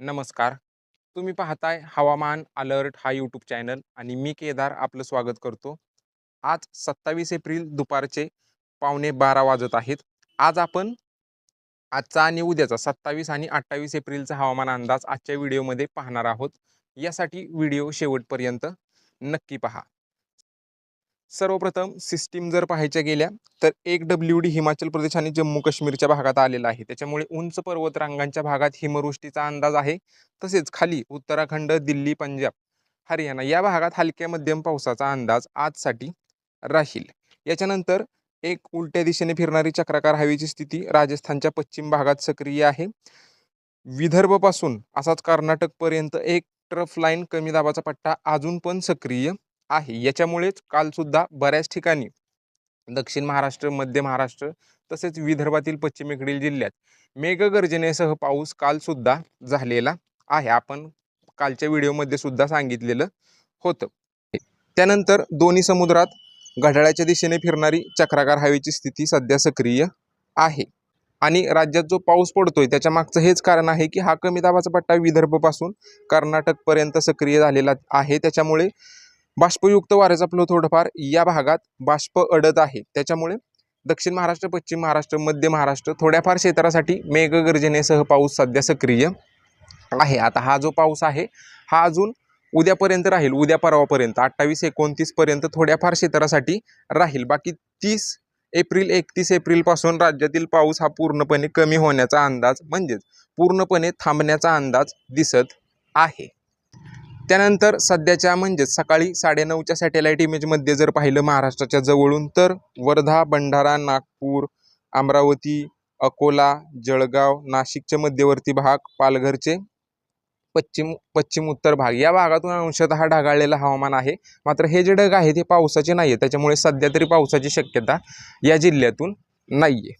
नमस्कार. तुम्ही पाहताय हवामान अलर्ट हा यूट्यूब चॅनल आणि मी केदार आपलं स्वागत करतो. आज सत्तावीस एप्रिल दुपारचे पावणे बारा वाजत आहेत. आज आपण आजचा आणि उद्याचा सत्तावीस आणि अठ्ठावीस एप्रिलचा हवामान अंदाज आजच्या व्हिडिओमध्ये पाहणार आहोत. यासाठी व्हिडिओ शेवटपर्यंत नक्की पहा. सर्वप्रथम सिस्टीम जर पाहायच्या गेल्या तर एक डब्ल्यू डी हिमाचल प्रदेश आणि जम्मू काश्मीरच्या भागात आलेला आहे. त्याच्यामुळे उंच पर्वतरांगांच्या भागात हिमवृष्टीचा अंदाज आहे. तसेच खाली उत्तराखंड दिल्ली पंजाब हरियाणा या भागात हलक्या मध्यम पावसाचा अंदाज आजसाठी राहील. याच्यानंतर एक उलट्या दिशेने फिरणारी चक्राकार हवेची स्थिती राजस्थानच्या पश्चिम भागात सक्रिय आहे. विदर्भपासून असाच कर्नाटकपर्यंत एक ट्रफ लाईन कमी दाबाचा पट्टा अजून पण सक्रिय आहे. याच्यामुळेच कालसुद्धा बऱ्याच ठिकाणी दक्षिण महाराष्ट्र मध्य महाराष्ट्र तसेच विदर्भातील पश्चिमेकडील जिल्ह्यात मेघगर्जनेसह पाऊस कालसुद्धा झालेला आहे. आपण कालच्या व्हिडिओमध्ये सुद्धा सांगितलेलं होतं. त्यानंतर दोन्ही समुद्रात घड्याळाच्या दिशेने फिरणारी चक्राकार हवेची स्थिती सध्या सक्रिय आहे. आणि राज्यात जो पाऊस पडतोय त्याच्या मागचं हेच कारण आहे की हा कमी दाबाचा पट्टा विदर्भपासून कर्नाटकपर्यंत सक्रिय झालेला आहे. त्याच्यामुळे बाष्पयुक्त वाऱ्याचा फ्लो थोडंफार या भागात बाष्प अडत आहे. त्याच्यामुळे दक्षिण महाराष्ट्र पश्चिम महाराष्ट्र मध्य महाराष्ट्र थोड्याफार क्षेत्रासाठी मेघगर्जनेसह पाऊस सध्या सक्रिय आहे. आता हा जो पाऊस आहे हा अजून उद्यापर्यंत राहील उद्या परवापर्यंत अठ्ठावीस एकोणतीसपर्यंत थोड्याफार क्षेत्रासाठी राहील. बाकी तीस एप्रिल एकतीस एप्रिलपासून राज्यातील पाऊस हा पूर्णपणे कमी होण्याचा अंदाज म्हणजेच पूर्णपणे थांबण्याचा अंदाज दिसत आहे. त्यानंतर सध्याच्या म्हणजेच सकाळी साडेनऊच्या सॅटेलाईट इमेजमध्ये जर पाहिलं महाराष्ट्राच्या जवळून तर वर्धा भंडारा नागपूर अमरावती अकोला जळगाव नाशिकचे मध्यवर्ती भाग पालघरचे पश्चिम पश्चिम उत्तर भाग. या भागातून अंशतः ढगाळलेलं हवामान आहे. मात्र हे जे ढग आहे ते पावसाचे नाही आहे त्याच्यामुळे सध्या तरी पावसाची शक्यता या जिल्ह्यातून नाही आहे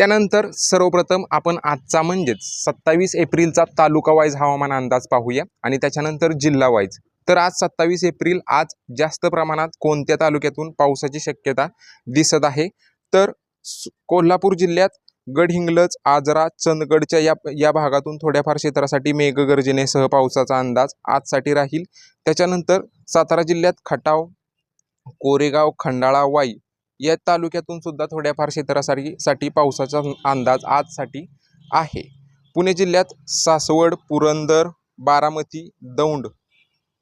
त्यानंतर सर्वप्रथम आपण आजचा म्हणजेच सत्तावीस एप्रिलचा तालुका वाईज हवामान अंदाज पाहूया आणि त्याच्यानंतर जिल्हा वाईज. तर आज सत्तावीस एप्रिल आज जास्त प्रमाणात कोणत्या तालुक्यातून पावसाची शक्यता दिसत आहे? तर सु- कोल्हापूर जिल्ह्यात गडहिंग्लज आजरा चंदगडच्या या या भागातून थोड्याफार क्षेत्रासाठी मेघगर्जनेसह पावसाचा अंदाज आजसाठी राहील. त्याच्यानंतर सातारा जिल्ह्यात खटाव कोरेगाव खंडाळा वाई या तालुक्यातून सुद्धा थोड्याफार क्षेत्रासाठी साठी पावसाचा अंदाज आजसाठी आहे. पुणे जिल्ह्यात सासवड पुरंदर बारामती दौंड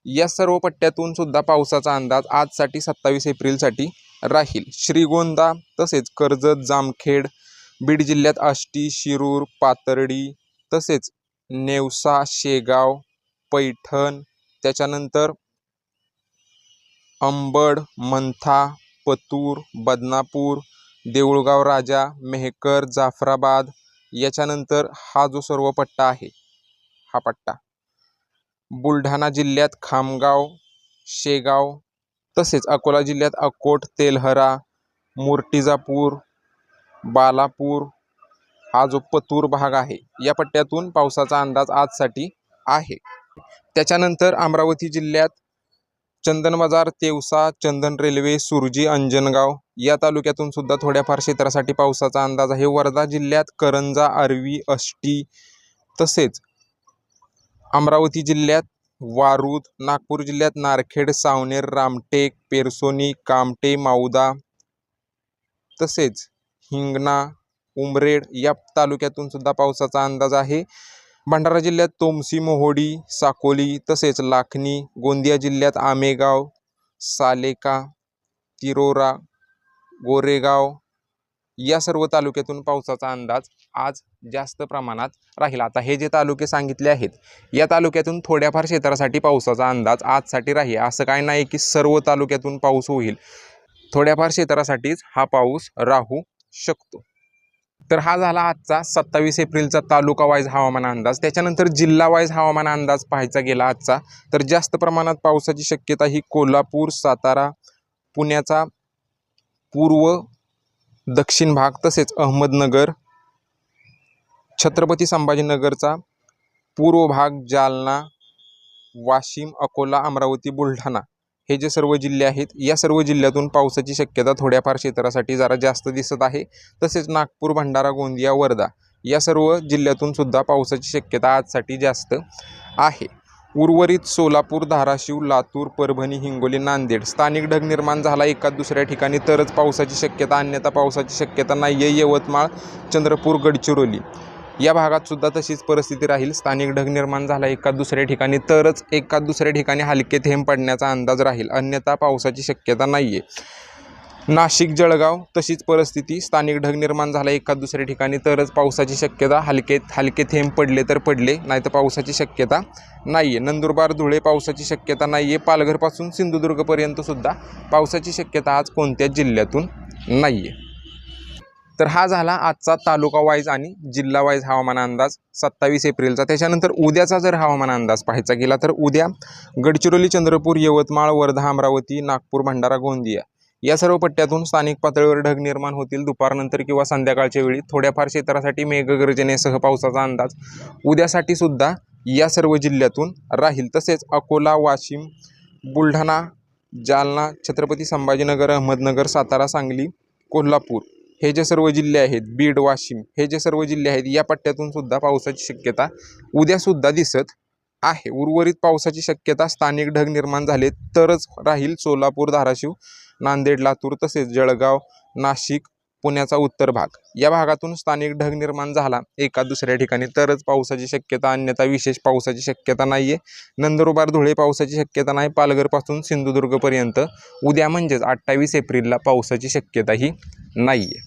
या सर्व पट्ट्यातून सुद्धा पावसाचा अंदाज आजसाठी सत्तावीस एप्रिलसाठी राहील. श्रीगोंदा तसेच कर्जत जामखेड बीड जिल्ह्यात आष्टी शिरूर पातर्डी तसेच नेवसा शेगाव पैठण त्याच्यानंतर अंबड मंथा पतूर बदनापूर देऊळगाव राजा मेहकर जाफराबाद याच्यानंतर हा जो सर्व पट्टा आहे हा पट्टा. बुलढाणा जिल्ह्यात खामगाव शेगाव तसेच अकोला जिल्ह्यात अकोट तेलहरा मुर्टिजापूर बालापूर हा जो पतूर भाग आहे या पट्ट्यातून पावसाचा अंदाज आजसाठी आहे. त्याच्यानंतर अमरावती जिल्ह्यात चंदन बाजार तेवसा चंदन रेल्वे सुरजी अंजनगाव या तालुक्यातून सुद्धा थोड्याफार क्षेत्रासाठी पावसाचा अंदाज आहे. वर्धा जिल्ह्यात करंजा आर्वी अष्टी तसेच अमरावती जिल्ह्यात वारूद नागपूर जिल्ह्यात नारखेड सावनेर रामटेक पेरसोनी कामटे माऊदा तसेच हिंगणा उमरेड या तालुक्यातून सुद्धा पावसाचा अंदाज आहे. भंडारा जिल्ह्यात तोमसी मोहोडी साकोली तसेच लाखनी गोंदिया जिल्ह्यात आमेगाव सालेका तिरोरा गोरेगाव या सर्व तालुक्यातून पावसाचा अंदाज आज जास्त प्रमाणात राहील. आता हे जे तालुके सांगितले आहेत या तालुक्यातून थोड्याफार क्षेत्रासाठी पावसाचा अंदाज आजसाठी राहील. असं काय नाही की सर्व तालुक्यातून पाऊस होईल. थोड्याफार क्षेत्रासाठीच हा पाऊस राहू शकतो. तर हा झाला आजचा सत्तावीस एप्रिलचा तालुका वाईज हवामान अंदाज. त्याच्यानंतर जिल्हा वाईज हवामान अंदाज पाहायचा गेला आजचा. तर जास्त प्रमाणात पावसाची शक्यता ही कोल्हापूर सातारा पुण्याचा पूर्व दक्षिण भाग तसेच अहमदनगर छत्रपती संभाजीनगरचा पूर्व भाग जालना वाशिम अकोला अमरावती बुलढाणा. हे जे सर्व जिल्हे आहेत या सर्व जिल्ह्यातून पावसाची शक्यता थोड्याफार क्षेत्रासाठी जरा जास्त दिसत आहे. तसेच नागपूर भंडारा गोंदिया वर्धा या सर्व जिल्ह्यातून सुद्धा पावसाची शक्यता आजसाठी जास्त आहे. उर्वरित सोलापूर धाराशिव लातूर परभणी हिंगोली नांदेड स्थानिक ढग निर्माण झाला एका दुसऱ्या ठिकाणी तरच पावसाची शक्यता अन्यथा पावसाची शक्यता नाही आहे यवतमाळ चंद्रपूर गडचिरोली या भागात सुद्धा तशीच परिस्थिती राहील. स्थानिक ढग निर्माण झाला एका दुसऱ्या ठिकाणी तरच एका दुसऱ्या ठिकाणी हलके थेंब पडण्याचा अंदाज राहील. अन्यथा पावसाची शक्यता नाही आहे नाशिक जळगाव तशीच परिस्थिती. स्थानिक ढग निर्माण झाला एका दुसऱ्या ठिकाणी तरच पावसाची शक्यता. हलके हलके थेंब पडले तर पडले नाही तर पावसाची शक्यता नाही आहे नंदुरबार धुळे पावसाची शक्यता नाही आहे पालघरपासून सिंधुदुर्गपर्यंतसुद्धा पावसाची शक्यता आज कोणत्याच जिल्ह्यातून नाही आहे तर हा झाला आजचा तालुका वाईज आणि जिल्हा वाईज हवामान अंदाज सत्तावीस एप्रिलचा. त्याच्यानंतर उद्याचा जर हवामान अंदाज पाहायचा गेला तर उद्या गडचिरोली चंद्रपूर यवतमाळ वर्धा अमरावती नागपूर भंडारा गोंदिया या सर्व पट्ट्यातून स्थानिक पातळीवर ढग निर्माण होतील. दुपारनंतर किंवा संध्याकाळच्या वेळी थोड्याफार क्षेत्रासाठी मेघगर्जनेसह पावसाचा अंदाज उद्यासाठी सुद्धा या सर्व जिल्ह्यातून राहील. तसेच अकोला वाशिम बुलढाणा जालना छत्रपती संभाजीनगर अहमदनगर सातारा सांगली कोल्हापूर हे जे सर्व जिल्हे आहेत बीड वाशिम हे जे सर्व जिल्हे आहेत या पट्ट्यातून सुद्धा पावसाची शक्यता उद्यासुद्धा दिसत आहे. उर्वरित पावसाची शक्यता स्थानिक ढग निर्माण झाले तरच राहील सोलापूर धाराशिव नांदेड लातूर तसेच जळगाव नाशिक पुण्याचा उत्तर भाग. या भागातून स्थानिक ढग निर्माण झाला एका दुसऱ्या ठिकाणी तरच पावसाची शक्यता अन्यथा विशेष पावसाची शक्यता नाही आहे नंदुरबार धुळे पावसाची शक्यता नाही. पालघरपासून सिंधुदुर्गपर्यंत उद्या म्हणजेच अठ्ठावीस एप्रिलला पावसाची शक्यता ही नाही आहे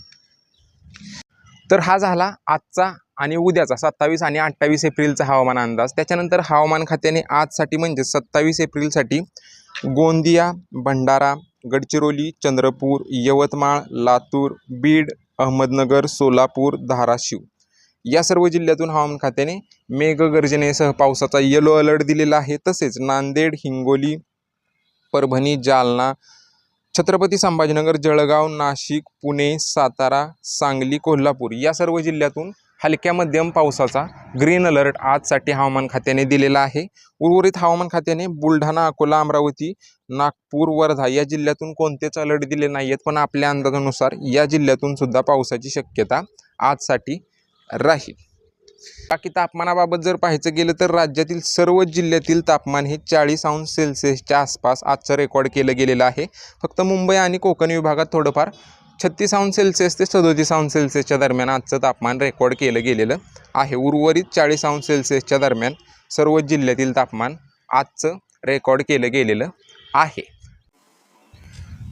तर हा झाला आजचा आणि उद्याचा सत्तावीस आणि अठ्ठावीस एप्रिलचा हवामान अंदाज. त्याच्यानंतर हवामान खात्याने आजसाठी म्हणजे सत्तावीस एप्रिलसाठी गोंदिया भंडारा गडचिरोली चंद्रपूर यवतमाळ लातूर बीड अहमदनगर सोलापूर धाराशिव. या सर्व जिल्ह्यातून हवामान खात्याने मेघगर्जनेसह पावसाचा येलो अलर्ट दिलेला आहे. तसेच नांदेड हिंगोली परभणी जालना छत्रपती संभाजीनगर जळगाव नाशिक पुणे सातारा सांगली कोल्हापूर या सर्व जिल्ह्यातून हलक्या मध्यम पावसाचा ग्रीन अलर्ट आजसाठी हवामान खात्याने दिलेला आहे. उर्वरित हवामान खात्याने बुलढाणा अकोला अमरावती नागपूर वर्धा या जिल्ह्यातून कोणतेच अलर्ट दिले नाही आहेत पण आपल्या अंदाजानुसार या जिल्ह्यातून सुद्धा पावसाची शक्यता आजसाठी राहील. बाकी तापमानाबाबत जर पाहायचं गेलं तर राज्यातील सर्व जिल्ह्यातील तापमान हे चाळीस अंश सेल्सिअसच्या आसपास आजचं रेकॉर्ड केलं गेलेलं आहे. फक्त मुंबई आणि कोकण विभागात थोडंफार छत्तीस अंश सेल्सिअस ते सदोतीस अंश सेल्सिअसच्या दरम्यान आजचं तापमान रेकॉर्ड केलं गेलेलं आहे. उर्वरित चाळीस अंश सेल्सिअसच्या दरम्यान सर्व जिल्ह्यातील तापमान आजचं रेकॉर्ड केलं गेलेलं आहे.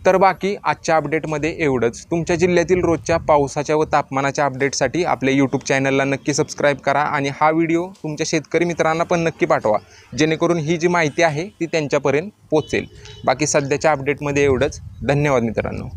तर बाकी आजच्या अपडेटमध्ये एवढंच. तुमच्या जिल्ह्यातील रोजच्या पावसाच्या व तापमानाच्या अपडेटसाठी आपल्या यूट्यूब चॅनलला नक्की सबस्क्राईब करा आणि हा व्हिडिओ तुमच्या शेतकरी मित्रांना पण नक्की पाठवा. जेणेकरून ही जी माहिती आहे ती त्यांच्यापर्यंत पोचेल बाकी सध्याच्या अपडेटमध्ये एवढंच. धन्यवाद मित्रांनो.